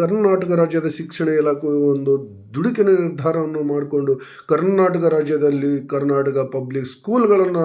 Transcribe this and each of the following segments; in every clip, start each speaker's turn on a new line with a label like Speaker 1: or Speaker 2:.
Speaker 1: ಕರ್ನಾಟಕ ರಾಜ್ಯದ ಶಿಕ್ಷಣ ಇಲಾಖೆಯು ಒಂದು ದುಡುಕಿನ ನಿರ್ಧಾರವನ್ನು ಮಾಡಿಕೊಂಡು ಕರ್ನಾಟಕ ರಾಜ್ಯದಲ್ಲಿ ಕರ್ನಾಟಕ ಪಬ್ಲಿಕ್ ಸ್ಕೂಲ್ಗಳನ್ನು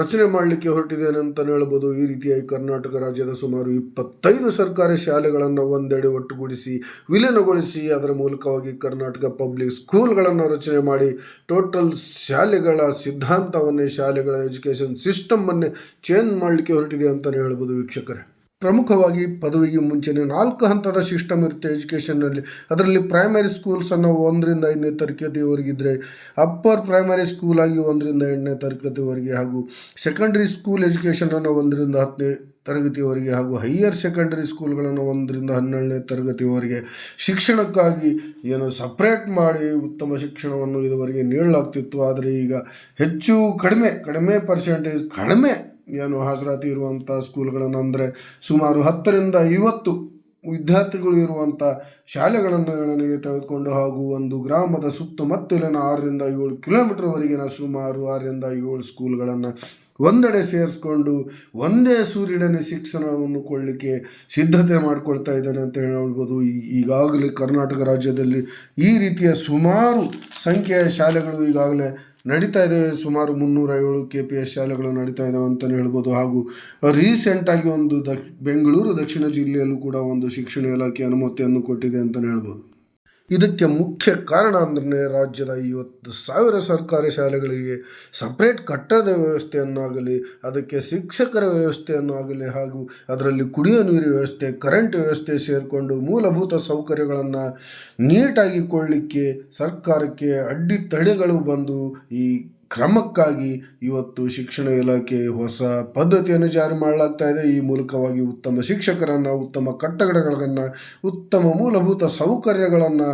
Speaker 1: ರಚನೆ ಮಾಡಲಿಕ್ಕೆ ಹೊರಟಿದ್ದೇನೆ ಅಂತ ಹೇಳ್ಬೋದು. ಈ ರೀತಿಯಾಗಿ ಕರ್ನಾಟಕ ರಾಜ್ಯದ ಸುಮಾರು ಇಪ್ಪತ್ತೈದು ಸರ್ಕಾರಿ ಶಾಲೆಗಳನ್ನು ಒಂದೆಡೆ ಒಟ್ಟುಗೂಡಿಸಿ, ವಿಲೀನಗೊಳಿಸಿ, ಅದರ ಮೂಲಕವಾಗಿ ಕರ್ನಾಟಕ ಪಬ್ಲಿಕ್ ಸ್ಕೂಲ್ಗಳನ್ನು ರಚನೆ ಮಾಡಿ, ಟೋಟಲ್ ಶಾಲೆಗಳ ಸಿದ್ಧಾಂತವನ್ನೇ, ಶಾಲೆಗಳ ಎಜುಕೇಷನ್ ಸಿಸ್ಟಮನ್ನೇ ಚೇಂಜ್ ಮಾಡಲಿಕ್ಕೆ ಹೊರಟಿದೆ ಅಂತಲೇ ಹೇಳ್ಬೋದು ವೀಕ್ಷಕರೇ. ಪ್ರಮುಖವಾಗಿ ಪದವಿಗೆ ಮುಂಚೆನೇ ನಾಲ್ಕು ಹಂತದ ಸಿಸ್ಟಮ್ ಇರುತ್ತೆ ಎಜುಕೇಷನ್ನಲ್ಲಿ. ಅದರಲ್ಲಿ ಪ್ರೈಮರಿ ಸ್ಕೂಲ್ಸನ್ನು ಒಂದರಿಂದ ಐದನೇ ತರಗತಿವರೆಗಿದ್ದರೆ ಅಪ್ಪರ್ ಪ್ರೈಮರಿ ಸ್ಕೂಲ್ ಆಗಿ ಒಂದರಿಂದ ಎಂಟನೇ ತರಗತಿವರೆಗೆ ಹಾಗೂ ಸೆಕೆಂಡರಿ ಸ್ಕೂಲ್ ಎಜುಕೇಷನನ್ನು ಒಂದರಿಂದ ಹತ್ತನೇ ತರಗತಿವರೆಗೆ ಹಾಗೂ ಹೈಯರ್ ಸೆಕೆಂಡರಿ ಸ್ಕೂಲ್ಗಳನ್ನು ಒಂದರಿಂದ ಹನ್ನೆರಡನೇ ತರಗತಿವರೆಗೆ ಶಿಕ್ಷಣಕ್ಕಾಗಿ ಏನು ಸಪ್ರೇಟ್ ಮಾಡಿ ಉತ್ತಮ ಶಿಕ್ಷಣವನ್ನು ಇದುವರೆಗೆ ನೀಡಲಾಗ್ತಿತ್ತು. ಆದರೆ ಈಗ ಹೆಚ್ಚು ಕಡಿಮೆ ಕಡಿಮೆ ಪರ್ಸೆಂಟೇಜ್ ಕಡಿಮೆ ಏನು ಹಾಜರಾತಿ ಇರುವಂಥ ಸ್ಕೂಲ್ಗಳನ್ನು ಅಂದರೆ ಸುಮಾರು ಹತ್ತರಿಂದ ಐವತ್ತು ವಿದ್ಯಾರ್ಥಿಗಳು ಇರುವಂಥ ಶಾಲೆಗಳನ್ನು ನನಗೆ ತೆಗೆದುಕೊಂಡು ಹಾಗೂ ಒಂದು ಗ್ರಾಮದ ಸುತ್ತಮುತ್ತಲಿನ ಆರರಿಂದ ಏಳು ಕಿಲೋಮೀಟರ್ವರೆಗಿನ ಸುಮಾರು ಆರರಿಂದ ಏಳು ಸ್ಕೂಲ್ಗಳನ್ನು ಒಂದೆಡೆ ಸೇರಿಸ್ಕೊಂಡು ಒಂದೇ ಸೂರ್ಯಡನೆ ಶಿಕ್ಷಣವನ್ನು ಕೊಡಲಿಕ್ಕೆ ಸಿದ್ಧತೆ ಮಾಡಿಕೊಳ್ತಾ ಇದ್ದಾನೆ ಅಂತ ಹೇಳ್ಬೋದು. ಈಗಾಗಲೇ ಕರ್ನಾಟಕ ರಾಜ್ಯದಲ್ಲಿ ಈ ರೀತಿಯ ಸುಮಾರು ಸಂಖ್ಯೆಯ ಶಾಲೆಗಳು ಈಗಾಗಲೇ ನಡೀತಾ ಇದೆ. ಸುಮಾರು ಮುನ್ನೂರ ಏಳು ಕೆ ಪಿ ಎಸ್ ಶಾಲೆಗಳು ನಡೀತಾ ಇದ್ದಾವೆ ಅಂತಲೇ ಹೇಳ್ಬೋದು. ಹಾಗೂ ರೀಸೆಂಟಾಗಿ ಒಂದು ಬೆಂಗಳೂರು ದಕ್ಷಿಣ ಜಿಲ್ಲೆಯಲ್ಲೂ ಕೂಡ ಒಂದು ಶಿಕ್ಷಣ ಇಲಾಖೆ ಅನುಮತಿಯನ್ನು ಕೊಟ್ಟಿದೆ ಅಂತಲೇ ಹೇಳ್ಬೋದು. ಇದಕ್ಕೆ ಮುಖ್ಯ ಕಾರಣ ಅಂದ್ರೆ ರಾಜ್ಯದ ಐವತ್ತು ಸಾವಿರ ಸರ್ಕಾರಿ ಶಾಲೆಗಳಿಗೆ ಸಪ್ರೇಟ್ ಕಟ್ಟಡದ ವ್ಯವಸ್ಥೆಯನ್ನಾಗಲಿ, ಅದಕ್ಕೆ ಶಿಕ್ಷಕರ ವ್ಯವಸ್ಥೆಯನ್ನಾಗಲಿ ಹಾಗೂ ಅದರಲ್ಲಿ ಕುಡಿಯುವ ನೀರು ವ್ಯವಸ್ಥೆ ಕರೆಂಟ್ ವ್ಯವಸ್ಥೆ ಸೇರಿಕೊಂಡು ಮೂಲಭೂತ ಸೌಕರ್ಯಗಳನ್ನು ನೀಟಾಗಿ ಕೊಳ್ಳಲಿಕ್ಕೆ ಸರ್ಕಾರಕ್ಕೆ ಅಡ್ಡಿತಡೆಗಳು ಬಂದು ಈ ಕ್ರಮಕ್ಕಾಗಿ ಇವತ್ತು ಶಿಕ್ಷಣ ಇಲಾಖೆ ಹೊಸ ಪದ್ಧತಿಯನ್ನು ಜಾರಿ ಮಾಡಲಾಗ್ತಾ ಇದೆ. ಈ ಮೂಲಕವಾಗಿ ಉತ್ತಮ ಶಿಕ್ಷಕರನ್ನು, ಉತ್ತಮ ಕಟ್ಟಡಗಳನ್ನು, ಉತ್ತಮ ಮೂಲಭೂತ ಸೌಕರ್ಯಗಳನ್ನು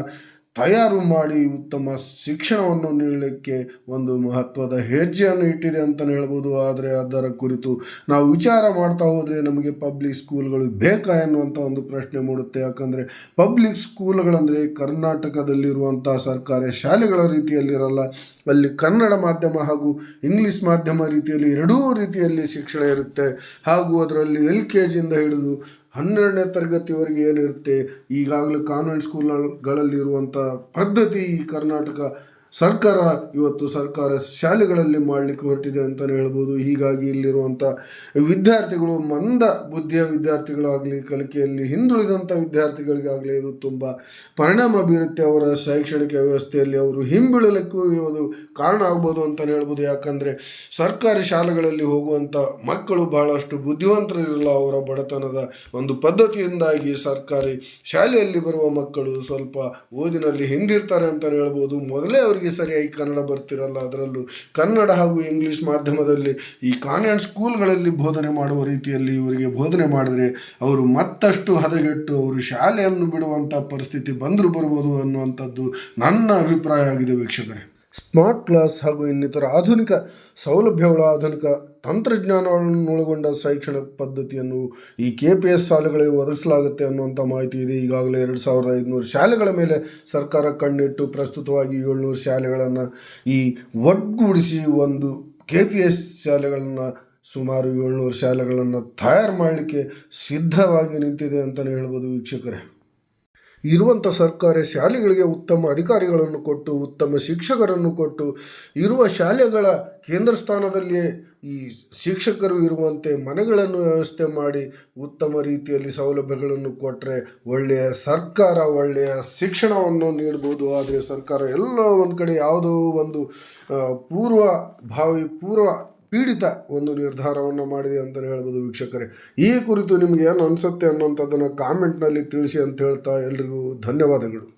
Speaker 1: ತಯಾರು ಮಾಡಿ ಉತ್ತಮ ಶಿಕ್ಷಣವನ್ನು ನೀಡಲಿಕ್ಕೆ ಒಂದು ಮಹತ್ವದ ಹೆಜ್ಜೆಯನ್ನು ಇಟ್ಟಿದೆ ಅಂತಲೇ ಹೇಳ್ಬೋದು. ಆದರೆ ಅದರ ಕುರಿತು ನಾವು ವಿಚಾರ ಮಾಡ್ತಾ ಹೋದರೆ ನಮಗೆ ಪಬ್ಲಿಕ್ ಸ್ಕೂಲ್ಗಳು ಬೇಕಾ ಎನ್ನುವಂಥ ಒಂದು ಪ್ರಶ್ನೆ ಮೂಡುತ್ತೆ. ಯಾಕಂದರೆ ಪಬ್ಲಿಕ್ ಸ್ಕೂಲ್ಗಳಂದರೆ ಕರ್ನಾಟಕದಲ್ಲಿರುವಂಥ ಸರ್ಕಾರಿ ಶಾಲೆಗಳ ರೀತಿಯಲ್ಲಿರಲ್ಲ. ಅಲ್ಲಿ ಕನ್ನಡ ಮಾಧ್ಯಮ ಹಾಗೂ ಇಂಗ್ಲೀಷ್ ಮಾಧ್ಯಮ ರೀತಿಯಲ್ಲಿ ಎರಡೂ ರೀತಿಯಲ್ಲಿ ಶಿಕ್ಷಣ ಇರುತ್ತೆ. ಹಾಗೂ ಅದರಲ್ಲಿ ಎಲ್ ಕೆ ಜಿಯಿಂದ ಹಿಡಿದು ಹನ್ನೆರಡನೇ ತರಗತಿವರೆಗೆ ಏನಿರುತ್ತೆ? ಈಗಾಗಲೇ ಕಾನ್ವೆಂಟ್ ಸ್ಕೂಲ್ಗಳಲ್ಲಿರುವಂಥ ಪದ್ಧತಿ ಈ ಕರ್ನಾಟಕ ಸರ್ಕಾರ ಇವತ್ತು ಸರ್ಕಾರ ಶಾಲೆಗಳಲ್ಲಿ ಮಾಡಲಿಕ್ಕೆ ಹೊರಟಿದೆ ಅಂತಲೇ ಹೇಳ್ಬೋದು. ಹೀಗಾಗಿ ಇಲ್ಲಿರುವಂಥ ವಿದ್ಯಾರ್ಥಿಗಳು ಮಂದ ಬುದ್ಧಿಯ ವಿದ್ಯಾರ್ಥಿಗಳಾಗಲಿ, ಕಲಿಕೆಯಲ್ಲಿ ಹಿಂದುಳಿದಂಥ ವಿದ್ಯಾರ್ಥಿಗಳಿಗಾಗಲಿ ಇದು ತುಂಬ ಪರಿಣಾಮ ಬೀರುತ್ತೆ ಅವರ ಶೈಕ್ಷಣಿಕ ವ್ಯವಸ್ಥೆಯಲ್ಲಿ. ಅವರು ಹಿಂಬೀಳಲಿಕ್ಕೂ ಒಂದು ಕಾರಣ ಆಗ್ಬೋದು ಅಂತಲೇ ಹೇಳ್ಬೋದು. ಯಾಕಂದರೆ ಸರ್ಕಾರಿ ಶಾಲೆಗಳಲ್ಲಿ ಹೋಗುವಂಥ ಮಕ್ಕಳು ಬಹಳಷ್ಟು ಬುದ್ಧಿವಂತರಿರಲ್ಲ. ಅವರ ಬಡತನದ ಒಂದು ಪದ್ಧತಿಯಿಂದಾಗಿ ಸರ್ಕಾರಿ ಶಾಲೆಯಲ್ಲಿ ಬರುವ ಮಕ್ಕಳು ಸ್ವಲ್ಪ ಓದಿನಲ್ಲಿ ಹಿಂದಿರ್ತಾರೆ ಅಂತಲೇ ಹೇಳ್ಬೋದು. ಮೊದಲೇ ಅವರಿಗೆ ಸರಿಯಾಗಿ ಕನ್ನಡ ಬರ್ತಿರಲ್ಲ ಅದರಲ್ಲೂ ಕನ್ನಡ ಹಾಗೂ ಇಂಗ್ಲೀಷ್ ಮಾಧ್ಯಮದಲ್ಲಿ ಈ ಕಾನ್ವೆಂಟ್ ಸ್ಕೂಲ್ಗಳಲ್ಲಿ ಬೋಧನೆ ಮಾಡುವ ರೀತಿಯಲ್ಲಿ ಇವರಿಗೆ ಬೋಧನೆ ಮಾಡಿದ್ರೆ ಅವರು ಮತ್ತಷ್ಟು ಹದಗೆಟ್ಟು ಅವರು ಶಾಲೆಯನ್ನು ಬಿಡುವಂಥ ಪರಿಸ್ಥಿತಿ ಬಂದರೂ ಬರ್ಬೋದು ಅನ್ನುವಂಥದ್ದು ನನ್ನ ಅಭಿಪ್ರಾಯ ಆಗಿದೆ ವೀಕ್ಷಕರೇ. ಸ್ಮಾರ್ಟ್ ಕ್ಲಾಸ್ ಹಾಗೂ ಇನ್ನಿತರ ಆಧುನಿಕ ಸೌಲಭ್ಯಗಳ ಆಧುನಿಕ ತಂತ್ರಜ್ಞಾನಗಳನ್ನು ಒಳಗೊಂಡ ಶೈಕ್ಷಣಿಕ ಪದ್ಧತಿಯನ್ನು ಈ ಕೆ ಪಿ ಎಸ್ ಶಾಲೆಗಳಿಗೆ ಒದಗಿಸಲಾಗುತ್ತೆ ಅನ್ನುವಂಥ ಮಾಹಿತಿ ಇದೆ. ಈಗಾಗಲೇ ಎರಡು ಸಾವಿರದ ಐದುನೂರು ಶಾಲೆಗಳ ಮೇಲೆ ಸರ್ಕಾರ ಕಣ್ಣಿಟ್ಟು ಪ್ರಸ್ತುತವಾಗಿ ಏಳ್ನೂರು ಶಾಲೆಗಳನ್ನು ಈ ಒಗ್ಗೂಡಿಸಿ ಒಂದು ಕೆ ಪಿ ಎಸ್ ಶಾಲೆಗಳನ್ನು ಸುಮಾರು ಏಳ್ನೂರು ಶಾಲೆಗಳನ್ನು ತಯಾರು ಮಾಡಲಿಕ್ಕೆ ಸಿದ್ಧವಾಗಿ ನಿಂತಿದೆ ಅಂತಲೇ ಹೇಳ್ಬೋದು ವೀಕ್ಷಕರೇ. ಇರುವಂಥ ಸರ್ಕಾರಿ ಶಾಲೆಗಳಿಗೆ ಉತ್ತಮ ಅಧಿಕಾರಿಗಳನ್ನು ಕೊಟ್ಟು, ಉತ್ತಮ ಶಿಕ್ಷಕರನ್ನು ಕೊಟ್ಟು, ಇರುವ ಶಾಲೆಗಳ ಕೇಂದ್ರ ಸ್ಥಾನದಲ್ಲಿಯೇ ಈ ಶಿಕ್ಷಕರು ಇರುವಂತೆ ಮನೆಗಳನ್ನು ವ್ಯವಸ್ಥೆ ಮಾಡಿ ಉತ್ತಮ ರೀತಿಯಲ್ಲಿ ಸೌಲಭ್ಯಗಳನ್ನು ಕೊಟ್ಟರೆ ಒಳ್ಳೆಯ ಸರ್ಕಾರ, ಒಳ್ಳೆಯ ಶಿಕ್ಷಣವನ್ನು ನೀಡ್ಬೋದು. ಆದರೆ ಸರ್ಕಾರ ಎಲ್ಲ ಒಂದು ಕಡೆ ಯಾವುದೋ ಒಂದು ಪೂರ್ವ ಭಾವಿ, ಪೂರ್ವ ಪೀಡಿತ ಒಂದು ನಿರ್ಧಾರವನ್ನು ಮಾಡಿದೆ ಅಂತಲೇ ಹೇಳ್ಬೋದು ವೀಕ್ಷಕರೇ. ಈ ಕುರಿತು ನಿಮಗೆ ಏನು ಅನಿಸುತ್ತೆ ಅನ್ನೋಂಥದ್ದನ್ನು ಕಾಮೆಂಟ್ನಲ್ಲಿ ತಿಳಿಸಿ ಅಂತ ಹೇಳ್ತಾ ಎಲ್ರಿಗೂ ಧನ್ಯವಾದಗಳು.